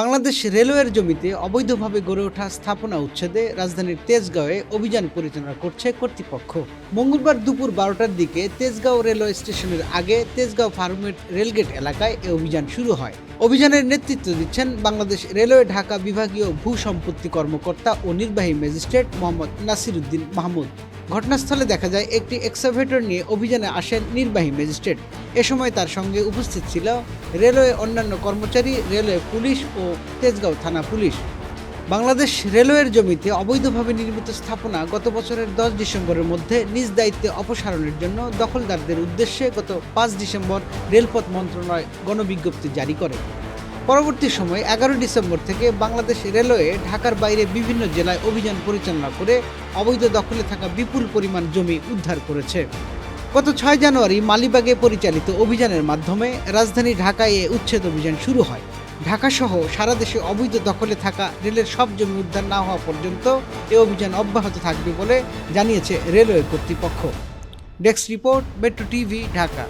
বাংলাদেশ রেলওয়ের জমিতে অবৈধভাবে গড়ে ওঠা স্থাপনা উচ্ছেদে রাজধানীর তেজগাঁওয়ে অভিযান পরিচালনা করছে কর্তৃপক্ষ। মঙ্গলবার দুপুর বারোটার দিকে তেজগাঁও রেলওয়ে স্টেশনের আগে তেজগাঁও ফার্মেট রেলগেট এলাকায় এ অভিযান শুরু হয়। অভিযানের নেতৃত্ব দিচ্ছেন বাংলাদেশ রেলওয়ে ঢাকা বিভাগীয় ভূ সম্পত্তি কর্মকর্তা ও নির্বাহী ম্যাজিস্ট্রেট মোহাম্মদ নাসির উদ্দিন মাহমুদ। ঘটনাস্থলে দেখা যায় একটি এক্সাভেটর নিয়ে অভিযানে আসেন নির্বাহী ম্যাজিস্ট্রেট। এ সময় তার সঙ্গে উপস্থিত ছিল রেলওয়ে অন্যান্য কর্মচারী, রেলওয়ে পুলিশ ও তেজগাঁও থানা পুলিশ। বাংলাদেশ রেলওয়ের জমিতে অবৈধভাবে নির্মিত স্থাপনা গত বছরের দশ ডিসেম্বরের মধ্যে নিজ দায়িত্বে অপসারণের জন্য দখলদারদের উদ্দেশ্যে গত পাঁচ ডিসেম্বর রেলপথ মন্ত্রণালয় গণবিজ্ঞপ্তি জারি করে। পরবর্তী সময় এগারো ডিসেম্বর থেকে বাংলাদেশ রেলওয়ে ঢাকার বাইরে বিভিন্ন জেলায় অভিযান পরিচালনা করে অবৈধ দখলে থাকা বিপুল পরিমাণ জমি উদ্ধার করেছে। গত ছয় জানুয়ারি মালিবাগে পরিচালিত অভিযানের মাধ্যমে রাজধানী ঢাকায় এ উচ্ছেদ অভিযান শুরু হয়। ঢাকাসহ সারা দেশে অবৈধ দখলে থাকা রেলের সব জমি উদ্ধার না হওয়া পর্যন্ত এ অভিযান অব্যাহত থাকবে বলে জানিয়েছে রেলওয়ে কর্তৃপক্ষ। Desk report, metro TV, Dhaka.